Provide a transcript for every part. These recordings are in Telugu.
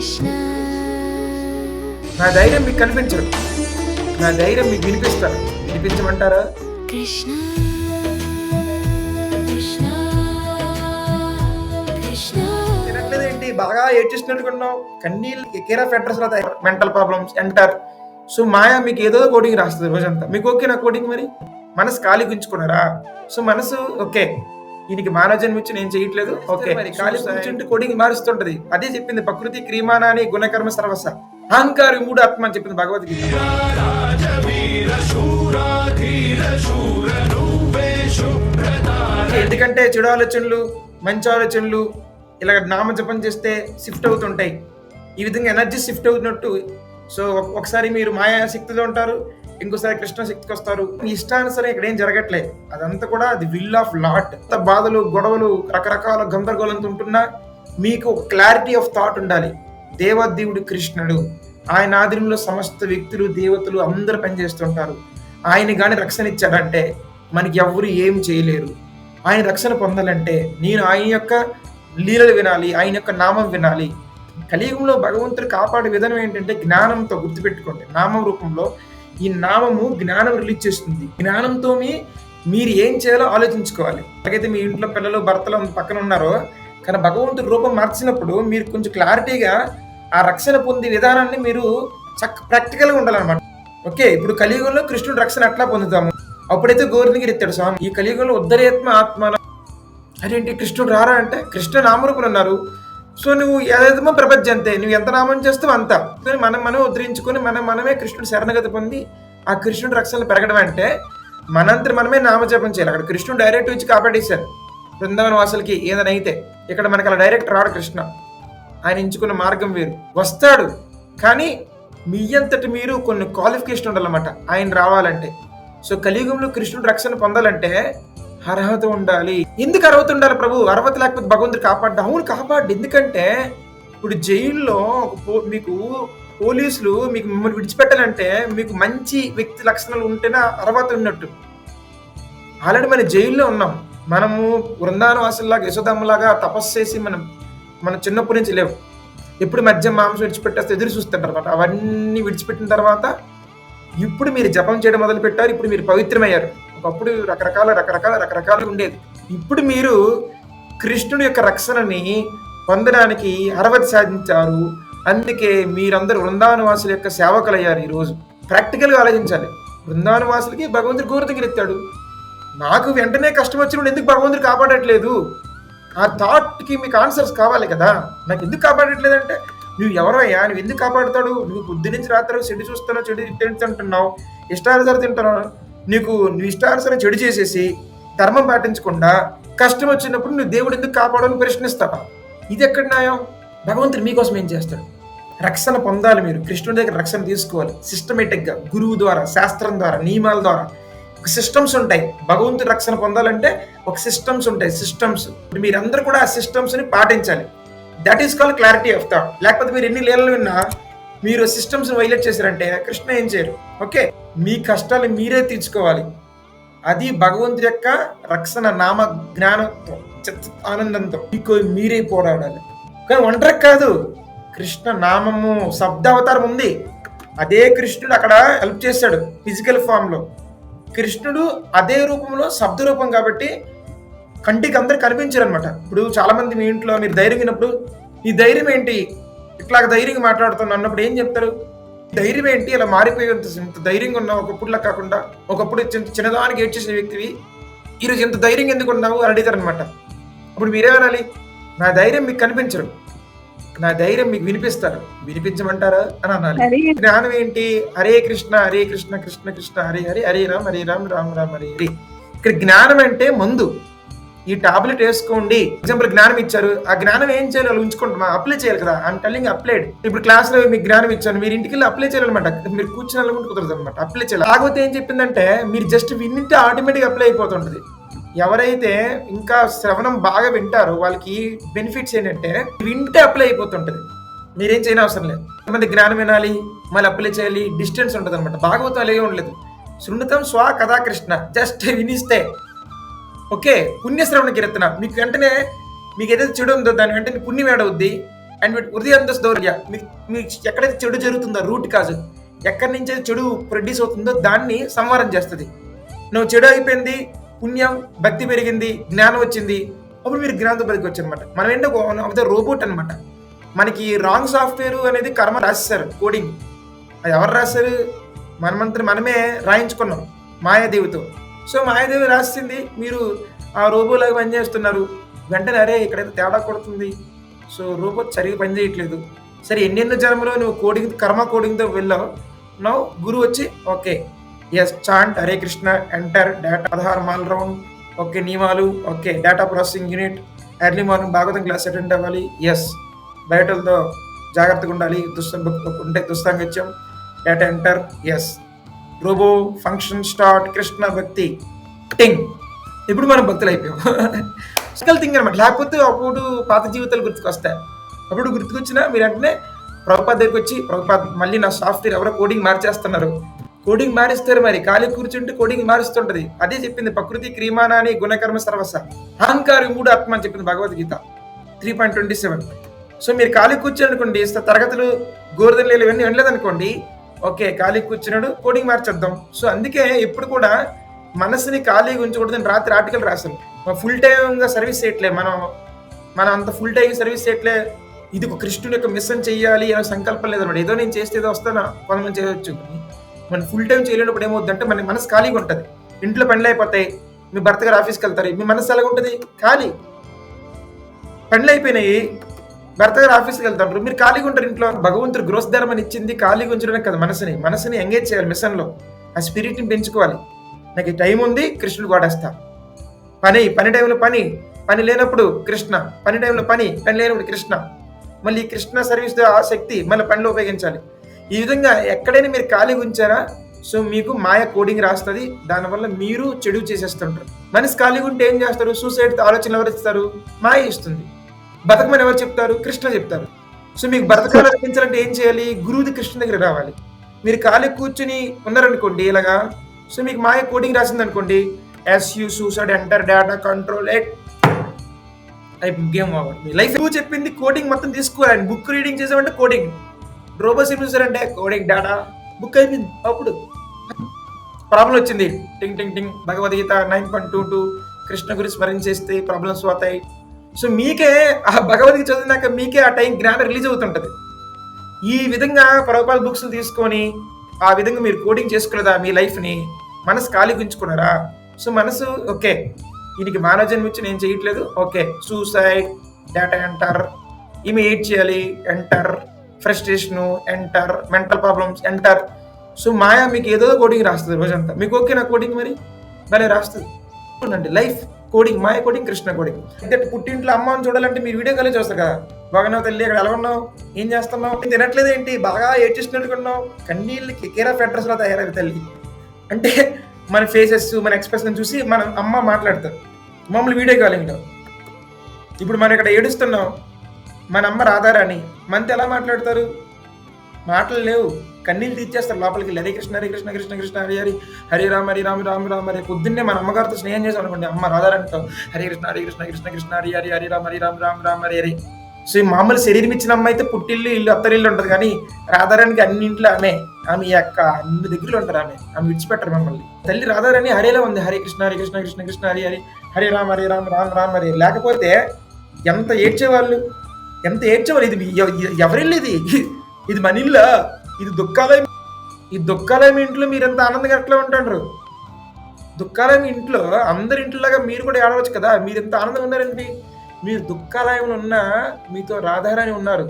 కృష్ణ. నా ధైర్యం మీకు కనిపించదు. నా ధైర్యం మీకు వినిపిస్తాను. వినిపించమంటారా? కృష్ణ. కృష్ణ. కృష్ణ. తినట్లేదేంటి బాగా ఏడ్చేసినట్టుకున్నావు కన్నీళ్ళు care of address mental problems enter so మాయా మీకు ఏదో కోడింగ్ రాస్తుంది రోజంతా. మీకు ఓకే నా కోడింగ్ మరి? మనసు ఖాళీ గుంచుకున్నారా సో మనసు ఓకే దీనికి మానవ జన్మించి నేను చేయట్లేదు. ఓకే. కూర్చుంటే కోడింగ్ మారుస్తుంటది. అదే చెప్పింది ప్రకృతి క్రీమానాని గుణకర్మ సర్వస. అహంకారి మూడు ఆత్మ అని చెప్పింది భగవద్గీత. ఎందుకంటే చెడు ఆలోచనలు మంచి ఆలోచనలు ఇలా నామజపం చేస్తే షిఫ్ట్ అవుతుంటాయి. ఈ విధంగా ఎనర్జీ షిఫ్ట్ అవుతున్నట్టు. సో ఒక- ఒకసారి మీరు మాయా శక్తిలో ఉంటారు. ఇంకోసారి కృష్ణ శక్తికి వస్తారు. మీ ఇష్టానుసరం ఇక్కడ ఏం జరగట్లేదు. అదంతా కూడా అది విల్ ఆఫ్ లాట్. బాధలు గొడవలు రకరకాల గందరగోళంతో ఉంటున్నా మీకు ఒక క్లారిటీ ఆఫ్ థాట్ ఉండాలి. దేవదేవుడు కృష్ణుడు. ఆయన ఆధీనంలో సమస్త వ్యక్తులు దేవతలు అందరూ పనిచేస్తుంటారు. ఆయన కానీ రక్షణ ఇచ్చాడంటే మనకి ఎవరు ఏం చేయలేరు. ఆయన రక్షణ పొందాలంటే నేను ఆయన యొక్క లీలలు వినాలి ఆయన యొక్క నామం వినాలి. కలియుగంలో భగవంతుడు కాపాడే విధానం ఏంటంటే జ్ఞానంతో గుర్తుపెట్టుకోండి. నామం రూపంలో ఈ నామము జ్ఞానం రిలీజ్ చేస్తుంది. జ్ఞానంతో మీ- మీరు ఏం చేయాలో ఆలోచించుకోవాలి. అలాగైతే మీ ఇంట్లో పిల్లలు భర్తలు పక్కన ఉన్నారో కానీ భగవంతుడి రూపం మార్చినప్పుడు మీరు కొంచెం క్లారిటీగా ఆ రక్షణ పొందే విధానాన్ని మీరు చక్క ప్రాక్టికల్గా ఉండాలన్నమాట. ఓకే ఇప్పుడు కలియుగంలో కృష్ణుడు రక్షణ ఎట్లా పొందుతాము? అప్పుడైతే గోవిందగిరి ఎత్తాడు స్వామి. ఈ కలియుగంలో ఉద్ధరేత్మ ఆత్మ అదేంటి కృష్ణుడు రారా అంటే? కృష్ణ నామరూపులు ఉన్నారు. సో నువ్వు ఏదైతే ప్రపంచం అంతే నువ్వు ఎంత నామం చేస్తావు అంత. కానీ మనం మనం ఉద్ధరించుకొని మనం మనమే కృష్ణుడు శరణగతి పొంది ఆ కృష్ణుడు రక్షణలు పెరగడం అంటే మనంతటి మనమే నామజపం చేయాలి. అక్కడ కృష్ణుడు డైరెక్ట్ వచ్చి కాపాడేశారు బృందావన వాసులకి ఏదైనా అయితే ఇక్కడ మనకి అలా డైరెక్ట్ రాడు కృష్ణ. ఆయన ఎంచుకున్న మార్గం వేరు. వస్తాడు కానీ మీ అంతటి మీరు కొన్ని క్వాలిఫికేషన్ ఉండాలన్నమాట. ఆయన రావాలంటే. సో కలియుగంలో కృష్ణుడు రక్షణ పొందాలంటే అర్హత ఉండాలి. ఎందుకు అర్హత ఉండాలి ప్రభు? అర్హత లేకపోతే భగవంతుడు కాపాడ్డా. అవును కాపాడు. ఎందుకంటే ఇప్పుడు జైల్లో పో- మీకు పోలీసులు మీకు మిమ్మల్ని విడిచిపెట్టాలంటే మీకు మంచి వ్యక్తి లక్షణాలు ఉంటేనే అర్హత ఉన్నట్టు. ఆల్రెడీ మన జైల్లో ఉన్నాం. మనము వృందావాసుల్లాగా యశోదమ్మలాగా తపస్సు చేసి మనం మన చిన్నప్పటి నుంచి లేవు. ఎప్పుడు మధ్య మాంసం విడిచిపెట్టేస్తే ఎదురు చూస్తుంటారు అనమాట అవన్నీ విడిచిపెట్టిన తర్వాత ఇప్పుడు మీరు జపం చేయడం మొదలు పెట్టారు ఇప్పుడు మీరు పవిత్రమయ్యారు. ఒకప్పుడు రకరకాల రకరకాల రకరకాలు ఉండేది ఇప్పుడు మీరు కృష్ణుడి యొక్క రక్షణని పొందడానికి అర్హత సాధించారు. అందుకే మీరందరూ వృందావనవాసుల యొక్క సేవకులయ్యారు ఈరోజు. ప్రాక్టికల్గా ఆలోచించాలి. బృందావనవాసులకి భగవంతుడు గోరుతగిరెత్తాడు నాకు వెంటనే కష్టం వచ్చినప్పుడు ఎందుకు భగవంతుడు కాపాడట్లేదు? ఆ థాట్కి మీకు ఆన్సర్స్ కావాలి కదా. నాకు ఎందుకు కాపాడట్లేదు అంటే నువ్వు ఎవరయ్యా నువ్వు ఎందుకు కాపాడుతాడు? నువ్వు బుద్ధి నుంచి రాత్రి చెడు చూస్తున్నావు చెడు తింటున్నావు ఇష్టానుసారం తింటున్నావు. నీకు నువ్వు ఇష్టానుసారం చెడు చేసేసి ధర్మం పాటించకుండా కష్టం వచ్చినప్పుడు నువ్వు దేవుడు ఎందుకు కాపాడని ప్రశ్నిస్తావా? ఇది ఎక్కడ న్యాయం? భగవంతుడు మీకోసం ఏం చేస్తాడు? రక్షణ పొందాలి మీరు. కృష్ణుడి దగ్గర రక్షణ తీసుకోవాలి. సిస్టమేటిక్గా గురువు ద్వారా శాస్త్రం ద్వారా నియమాల ద్వారా. సిస్టమ్స్ ఉంటాయి. భగవంతుడి రక్షణ పొందాలంటే ఒక సిస్టమ్స్ ఉంటాయి. సిస్టమ్స్ మీరందరూ కూడా ఆ సిస్టమ్స్ని పాటించాలి. That is call clarity of thought లేకపోతే మీరు ఎన్ని లీలలు విన్నా మీరు సిస్టమ్స్ వైలేట్ చేశారంటే కృష్ణ ఏం చేయరు. ఓకే మీ కష్టాలు మీరే తీర్చుకోవాలి. అది భగవంతుడి యొక్క రక్షణ నామ జ్ఞానంతో చిత్త ఆనందంతో. మీకు మీరే పోరాడాలి. కానీ ఒంటరి కాదు. కృష్ణ నామము శబ్దావతారం ఉంది. అదే కృష్ణుడు అక్కడ హెల్ప్ చేశాడు ఫిజికల్ ఫామ్లో. కృష్ణుడు అదే రూపంలో శబ్ద రూపం కాబట్టి కంటికి అందరు కనిపించారు అనమాట ఇప్పుడు చాలా మంది మీ ఇంట్లో మీరు ధైర్యం విన్నప్పుడు ఈ ధైర్యం ఏంటి? ఇట్లా ధైర్యంగా మాట్లాడుతున్నా అన్నప్పుడు ఏం చెప్తారు? ధైర్యం ఏంటి? ఇలా మారిపోయేంత ఇంత ధైర్యంగా ఉన్నావు ఒకప్పుడులా కాకుండా ఒకప్పుడు చిన్న- చిన్నదానికి ఏడ్చేసిన వ్యక్తివి ఈరోజు ఇంత ధైర్యంగా ఎందుకు ఉన్నావు? అని అడుగుతారు అనమాట అప్పుడు మీరేమనాలి నా ధైర్యం మీకు కనిపించరు. నా ధైర్యం మీకు వినిపిస్తారు. వినిపించమంటారా? అని అనాలి. జ్ఞానం ఏంటి? హరే కృష్ణ హరే కృష్ణ కృష్ణ కృష్ణ హరే హరే హరే రామ్ హరే రామ్ రామ్ రామ్ హరే హరే. ఇక్కడ జ్ఞానం అంటే మందు. ఈ టాబ్లెట్ వేసుకోండి. ఎగ్జాంపుల్ జ్ఞానం ఇచ్చారు. ఆ జ్ఞానం ఏం చేయాలి వాళ్ళు ఉంచుకుంటామా అప్లై చేయాలి కదా. ఐమ్ టెల్లింగ్ అప్లైడ్ ఇప్పుడు క్లాస్లో మీకు జ్ఞానం ఇచ్చాను. మీరు ఇంటికి వెళ్ళి అప్లై చేయాలన్నమాట. మీరు కూర్చుని వెళ్ళకుండా కుదరదు అనమాట అప్లై చేయాలి. కాకపోతే ఏం చెప్పిందంటే మీరు జస్ట్ విన్నింటే ఆటోమేటిక్ అప్లై అయిపోతుంటది. ఎవరైతే ఇంకా శ్రవణం బాగా వింటారో వాళ్ళకి బెనిఫిట్స్ ఏంటంటే వింటే అప్లై అయిపోతుంటది. మీరేం చేయని అవసరం లేదు. కొంతమంది జ్ఞానం వినాలి మళ్ళీ అప్లై చేయాలి డిస్టెన్స్ ఉంటుంది అనమాట భాగవతం అలాగే ఉండలేదు. సున్నితం స్వ కథాకృష్ణ. జస్ట్ వినిస్తే. ఓకే పుణ్యశ్రవణ కీర్తన. మీకు వెంటనే మీకు ఏదైతే చెడు ఉందో దాని వెంటనే పుణ్యం ఏడవుద్ది. అండ్ హృదయంత దౌర్య మీకు మీకు ఎక్కడైతే చెడు జరుగుతుందో రూట్ కాజు ఎక్కడి నుంచి అయితే చెడు ప్రొడ్యూస్ అవుతుందో దాన్ని సంహారం చేస్తుంది. నువ్వు చెడు అయిపోయింది పుణ్యం భక్తి పెరిగింది జ్ఞానం వచ్చింది అప్పుడు మీరు జ్ఞానంతో బతికి వచ్చారనమాట. మనం ఏంటో రోబోట్ అనమాట. మనకి రాంగ్ సాఫ్ట్వేర్ అనేది కర్మ రాసేసారు కోడింగ్. అది ఎవరు రాశారు? మనమంతా మనమే రాయించుకున్నాం మాయాదేవితో. సో మాయాదేవి రాసింది మీరు ఆ రోబోలాగా పనిచేస్తున్నారు వెంటనే అరే ఇక్కడైతే తేడా కొడుతుంది. సో రోబో సరిగ్గా పనిచేయట్లేదు సరే ఎన్నెన్నో జన్మలో నువ్వు కోడింగ్ కర్మ కోడింగ్తో వెళ్ళావు. నవ్వు గురువు వచ్చి okay. Yes chant Hare Krishna enter data పదహారు మాల్ రౌండ్. ఓకే నియమాలు okay data processing unit. Early morning Bhagavatam class attend అవ్వాలి. ఎస్ బయటలతో జాగ్రత్తగా ఉండాలి. దుస్త ఉంటే దుస్తాంగత్యం data enter. Yes robo function start Krishna భక్తి టింగ్. ఇప్పుడు మనం భక్తులు అయిపోయాం స్కల్ థింగ్ అనమాట లేకపోతే అప్పుడు పాత జీవితాలు గుర్తుకొస్తాయి. అప్పుడు గుర్తుకొచ్చినా మీరు వెంటనే ప్రభుపాద దగ్గరికి వచ్చి ప్రభుపాద మళ్ళీ నా సాఫ్ట్వేర్ ఎవరో కోడింగ్ మార్చేస్తున్నారు. కోడింగ్ మారిస్తారు మరి. ఖాళీ కూర్చుంటే కోడింగ్ మారుస్తుంటది. అదే చెప్పింది ప్రకృతి క్రీమానాని గుణకర్మ సర్వస అహంకారి మూడు ఆత్మ అని చెప్పింది Bhagavad Gita. Three point twenty seven so మీరు ఖాళీ కూర్చోనుకోండి. అనుకోండి తరగతులు గోరుదలు ఇవన్నీ వినలేదనుకోండి. ఓకే ఖాళీ కూర్చున్నాడు కోడింగ్ మార్చేద్దాం. సో అందుకే ఎప్పుడు కూడా మనసుని ఖాళీగా ఉంచకూడదని రాత్రి ఆర్టికల్ రాశాను. ఫుల్ టైమ్గా సర్వీస్ చేయట్లే మనం మనం అంత ఫుల్ టైం సర్వీస్ చేయట్లే. ఇది ఒక కృష్ణుని యొక్క మిషన్ చేయాలి అనే సంకల్పం లేదన్నమాట ఏదో నేను చేస్తే ఏదో వస్తానా? కొంతమంది చేయవచ్చు మనం ఫుల్ టైం చేయలేనప్పుడు ఏమవుతుందంటే మన మనసు ఖాళీగా ఉంటుంది. ఇంట్లో పనులు అయిపోతాయి. మీ భర్త గారు ఆఫీస్కి వెళ్తారు. మీ మనసు ఎలాగ ఉంటుంది ఖాళీ. పనులు అయిపోయినాయి. భర్త గారు ఆఫీస్కి వెళ్తారు మీరు ఖాళీగా ఉంటారు ఇంట్లో. భగవంతుడు గ్రోస్ ఇచ్చింది ఖాళీగా ఉంచడానికి కదా మనసుని. మనసుని ఎంగేజ్ చేయాలి మిషన్లో. ఆ స్పిరిట్ని పెంచుకోవాలి. నాకు టైం ఉంది కృష్ణుడు వాడేస్తా. పని పని టైంలో పని. పని లేనప్పుడు కృష్ణ. పని టైంలో పని పని లేనప్పుడు కృష్ణ. మళ్ళీ కృష్ణ సర్వీస్ ఆ శక్తి మళ్ళీ పనిలో ఉపయోగించాలి. ఈ విధంగా ఎక్కడైనా మీరు ఖాళీగా ఉంచారా? సో మీకు మాయ కోడింగ్ రాస్తుంది. దానివల్ల మీరు చెడు చేసేస్తుంటారు. మనసు ఖాళీగా ఉంటే ఏం చేస్తారు? సూసైడ్ ఆలోచనలు ఎవరు ఇస్తారు? మాయ ఇస్తుంది. బతకమని ఎవరు చెప్తారు? కృష్ణ చెప్తారు. సో మీకు బతకాలు అనిపించాలంటే ఏం చేయాలి? గురువుది కృష్ణ దగ్గర రావాలి. మీరు ఖాళీ కూర్చుని ఉన్నారనుకోండి ఇలాగా సో మీకు మాయ కోడింగ్ రాసింది అనుకోండి yes you suicide enter data control at game అవ్వండి లైఫ్ నువ్వు చెప్పింది కోడింగ్ మొత్తం తీసుకోవాలి బుక్ రీడింగ్ చేసామంటే కోడింగ్ రోబో సిమ్యూసర్ అంటే కోడింగ్ డేటా బుక్ అయిపోయింది. అప్పుడు ప్రాబ్లం వచ్చింది. టింగ్ టింగ్ టింగ్ Bhagavad Gita nine point two two Krishna గురించి స్మరించేస్తే ప్రాబ్లమ్స్ పోతాయి. సో మీకే ఆ భగవద్గీత చదివినాక మీకే ఆ టైం జ్ఞానం రిలీజ్ అవుతుంటుంది. ఈ విధంగా ప్రభుపాల బుక్స్ తీసుకొని ఆ విధంగా మీరు కోడింగ్ చేసుకున్నదా మీ లైఫ్ని? మనసు ఖాళీ గుంచుకున్నారా సో మనసు ఓకే. దీనికి మానవ జన్మ ఇచ్చి నేను చేయట్లేదు. ఓకే. సూసైడ్ డేటా ఎంటర్ ఈమె ఎయిట్ చేయాలి. Enter frustration enter mental problems enter so మాయా మీకు ఏదో కోడింగ్ రాస్తుంది రోజంతా. మీకు ఓకే నా కోడింగ్ మరి? భలే రాస్తుంది. లైఫ్. కోడింగ్ మాయ కోడింగ్ కృష్ణ కోడింగ్ అంటే పుట్టింట్లో అమ్మని చూడాలంటే మీరు వీడియో కాలే చూస్తారు కదా. బాగున్నావు తల్లి అక్కడ ఎలా ఉన్నావు ఏం చేస్తున్నావు? తినట్లేదు ఏంటి? బాగా ఏడ్చేసినట్టుకున్నావు? కన్నీళ్ళకి కేర్ ఆఫ్ అడ్రస్లో తయారవి తల్లి. అంటే మన ఫేసెస్ మన ఎక్స్ప్రెషన్ చూసి మన అమ్మ మాట్లాడతారు. మమ్మల్ని వీడియో కాలింగ్లో ఇప్పుడు మనం ఇక్కడ ఏడుస్తున్నాం. మన అమ్మ రాధారాణి మనతో ఎలా మాట్లాడతారు? మాటలు లేవు. కన్నీళ్ళు తీర్చేస్తారు లోపలికి. వెళ్ళి హరే కృష్ణ హరే కృష్ణ కృష్ణ కృష్ణ హరి హరి. హరి రామ హరి రామ రామ రామ హరి పొద్దున్నే మన అమ్మగారితో స్నేహం చేసాం అనుకోండి. అమ్మ రాధారాణితో హరే కృష్ణ హరే కృష్ణ కృష్ణ కృష్ణ హరి హరి హరి రామ హరి రామ రామ రామ హరి హరి సో ఈ మామూలు శరీరం ఇచ్చిన అమ్మ అయితే పుట్టిల్లు ఇల్లు అత్తరిల్లు ఉంటుంది. కానీ రాధారానికి అన్ని ఇంట్లో ఆమె ఆమె యొక్క అన్ని దగ్గరలో ఉంటారు ఆమె. ఆమె విడిచిపెట్టరు మమ్మల్ని. తల్లి రాధారాణి హరేలో ఉంది. హరే కృష్ణ హరే కృష్ణ కృష్ణ కృష్ణ హరి హరి. హరే రామ హరే రామ రామ రామ హరి లేకపోతే ఎంత ఏడ్చేవాళ్ళు? ఎంత ఏడ్చేవాళ్ళు? ఇది ఎవరిల్లు ఇది? ఇది మన ఇల్లా? ఇది దుఃఖాలయం. ఈ దుఃఖాలయం ఇంట్లో మీరు ఎంత ఆనందంగా ఎట్లా ఉంటారు దుఃఖాలయం ఇంట్లో అందరి ఇంట్లోగా మీరు కూడా ఏడవచ్చు కదా? మీరు ఎంత ఆనందంగా ఉన్నారండి? మీరు దుఃఖాలయంలో ఉన్నా మీతో రాధారాణి ఉన్నారు.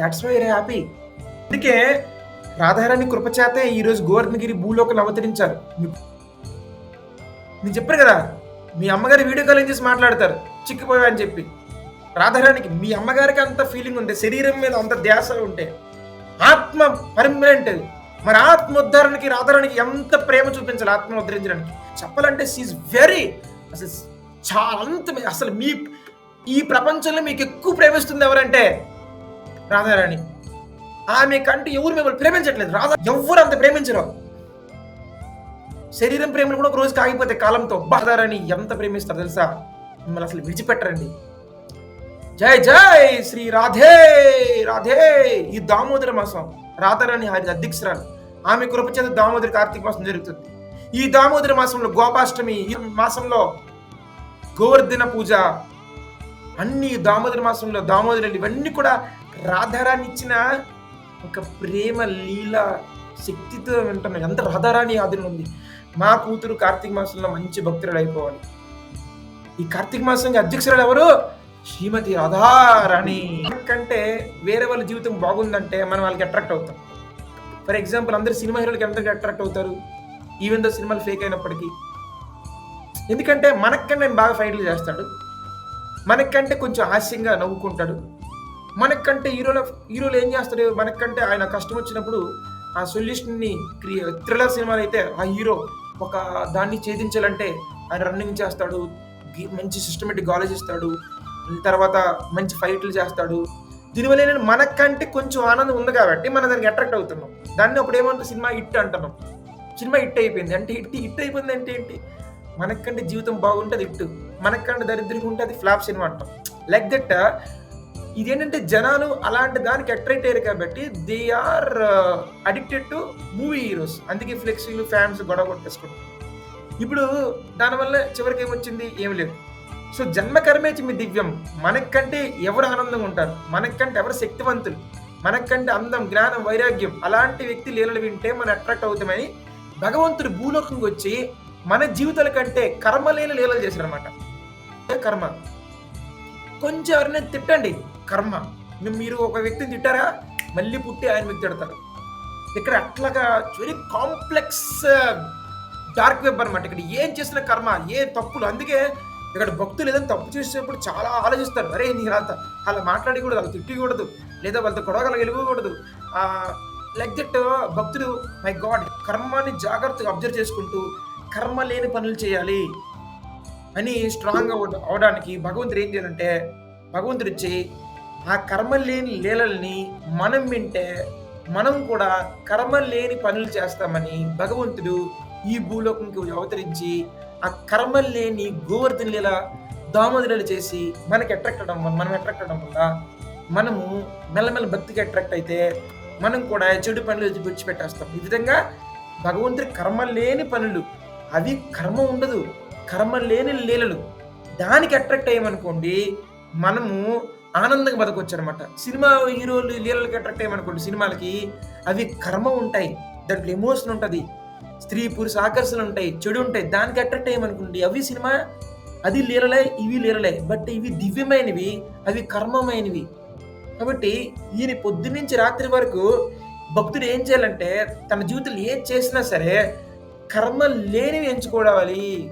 దాట్స్ వై హ్యాపీ అందుకే రాధారాణి కృపచేతే ఈరోజు గోవర్ధనగిరి భూలోకం అవతరించారు. నేను చెప్పారు కదా మీ అమ్మగారి వీడియో కాల్ చేసి మాట్లాడతారు? చిక్కిపోయా అని చెప్పి. రాధారానికి మీ అమ్మగారికి అంత ఫీలింగ్ ఉంటే శరీరం మీద అంత ధ్యాస ఉంటే. ఆత్మ పర్మనెంట్ మరి ఆత్మ ఉద్ధరణకి రాధారానికి ఎంత ప్రేమ చూపించాలి ఆత్మ ఉద్ధరించడానికి? చెప్పాలంటే సీజ్ వెరీ అసలు చాలా అంత అసలు మీ ఈ ప్రపంచంలో మీకు ఎక్కువ ప్రేమిస్తుంది ఎవరంటే రాధారాణి. ఆమె కంటే ఎవరు మిమ్మల్ని ప్రేమించట్లేదు. రాధా ఎవరు అంత ప్రేమించరు? శరీరం ప్రేమలు కూడా ఒక రోజు కాగిపోతే కాలంతో. బాధారాణి ఎంత ప్రేమిస్తారు తెలుసా? మిమ్మల్ని అసలు విడిచిపెట్టరండి. జై జై శ్రీ రాధే రాధే. ఈ దామోదర మాసం రాధారాణి హరి అధ్యక్షురాలు. ఆమె కృపచేత దామోదర దామోదరి కార్తీక మాసం జరుగుతుంది. ఈ దామోదర మాసంలో గోపాష్టమి ఈ మాసంలో గోవర్ధన పూజ అన్ని దామోదర మాసంలో దామోదరులు ఇవన్నీ కూడా రాధారాణి ఇచ్చిన ఒక ప్రేమ లీల శక్తితో వింటున్నాయి అంత రాధారాణి ఆధీనం ఉంది. మా కూతురు కార్తీక మాసంలో మంచి భక్తురాలు అయిపోవాలి. ఈ కార్తీక మాసం అధ్యక్షురాలు ఎవరు? శ్రీమతి రాధారాణి కంటే వేరే వాళ్ళ జీవితం బాగుందంటే మనం వాళ్ళకి అట్రాక్ట్ అవుతాం. ఫర్ ఎగ్జాంపుల్ అందరు సినిమా హీరోలకి అందరికి అట్రాక్ట్ అవుతారు? ఈవెన్ దో సినిమాలు ఫేక్ అయినప్పటికీ. ఎందుకంటే మనకంటే నేను బాగా ఫైట్లు చేస్తాడు. మనకంటే కొంచెం హాస్యంగా నవ్వుకుంటాడు. మనకంటే హీరోల హీరోలు ఏం చేస్తాడు మనకంటే ఆయన కష్టం వచ్చినప్పుడు ఆ సొల్యూషన్ని క్రియ థ్రిల్లర్ సినిమాలు అయితే ఆ హీరో ఒక దాన్ని ఛేదించాలంటే ఆయన రన్నింగ్ చేస్తాడు. మంచి సిస్టమేటిక్ ఆలోచిస్తాడు తర్వాత మంచి ఫైట్లు చేస్తాడు. దీనివల్ల ఏంటంటే మనకంటే కొంచెం ఆనందం ఉంది కాబట్టి మనం దానికి అట్రాక్ట్ అవుతున్నాం. దాన్ని అప్పుడు ఏమంటారు సినిమా హిట్ అంటున్నాం సినిమా హిట్ అయిపోయింది. అంటే హిట్ హిట్ అయిపోయింది అంటే ఏంటి? మనకంటే జీవితం బాగుంటుంది హిట్. మనకంటే దరిద్రంగా ఉంటే అది ఫ్లాప్ సినిమా అంటాం. లైక్ దట్ ఇదేంటంటే జనాలు అలాంటి దానికి అట్రాక్ట్ అయ్యారు కాబట్టి they are addicted to movie heroes అందుకే ఫ్లెక్సీలు ఫ్యాన్స్ గొడవ కొట్టేసుకుంటారు. ఇప్పుడు దానివల్ల చివరికి ఏమొచ్చింది? ఏమి లేదు. సో జన్మకర్మేచి మీ దివ్యం. మనకంటే ఎవరు ఆనందంగా ఉంటారు? మనకంటే ఎవరు శక్తివంతులు? మనకంటే అందం జ్ఞానం వైరాగ్యం అలాంటి వ్యక్తి లీలలు వింటే మనం అట్రాక్ట్ అవుతామని భగవంతుడు భూలోకంకి వచ్చి మన జీవితాల కంటే కర్మలేని లీలలు చేశారనమాట కర్మ? కొంచెం ఎవరైనా తిట్టండి. కర్మ. మీరు ఒక వ్యక్తిని తిట్టారా? మళ్ళీ పుట్టి ఆయన మీకు తిడతారు. ఇక్కడ అట్లాగా వెరీ కాంప్లెక్స్ డార్క్ వెబ్ అనమాట ఇక్కడ ఏం చేసిన కర్మ ఏ తప్పులు. అందుకే ఇక్కడ భక్తులు ఏదైనా తప్పు చేసేటప్పుడు చాలా ఆలోచిస్తారు. అరే నీ అలా అలా మాట్లాడకూడదు అలా తిట్టకూడదు లేదా వాళ్ళతో గొడవలు వెళ్ళిపోకూడదు. లైక్ దట్ భక్తుడు మై గాడ్ కర్మాన్ని జాగ్రత్తగా అబ్జర్వ్ చేసుకుంటూ కర్మ లేని పనులు చేయాలి అని స్ట్రాంగ్ అవడానికి భగవంతుడు ఏం చేయాలంటే భగవంతుడు వచ్చి ఆ కర్మ లేని లీలల్ని మనం వింటే మనం కూడా కర్మ లేని పనులు చేస్తామని భగవంతుడు ఈ భూలోకంకి అవతరించి ఆ కర్మలు లేని గోవర్ధన లీల దామోదరులు చేసి మనకి అట్రాక్ట్ అవడం మనం అట్రాక్ట్ అవడం వల్ల మనము మెల్లమెల్ల భక్తికి అట్రాక్ట్ అయితే మనం కూడా చెడు పనులు విడిచిపెట్టేస్తాం. ఈ విధంగా భగవంతుడి కర్మ లేని పనులు అవి కర్మ ఉండదు. కర్మ లేని లీలలు దానికి అట్రాక్ట్ అయ్యామనుకోండి మనము ఆనందంగా బతకొచ్చు అనమాట సినిమా హీరోలు లీలలకి అట్రాక్ట్ అయ్యామనుకోండి సినిమాలకి అవి కర్మ ఉంటాయి. దాంట్లో ఎమోషన్ ఉంటుంది. స్త్రీ పురుష ఆకర్షణలు ఉంటాయి చెడు ఉంటాయి దానికి అట్రాక్ట్ అయ్యమనుకోండి అవి సినిమా అది లీలలే ఇవి లీలలే బట్ ఇవి దివ్యమైనవి అవి కర్మమైనవి. కాబట్టి ఈయన పొద్దున్నుంచి రాత్రి వరకు భక్తుడు ఏం చేయాలంటే తన జీవితంలో ఏం చేసినా సరే కర్మ లేనివి ఎంచుకోవాలి.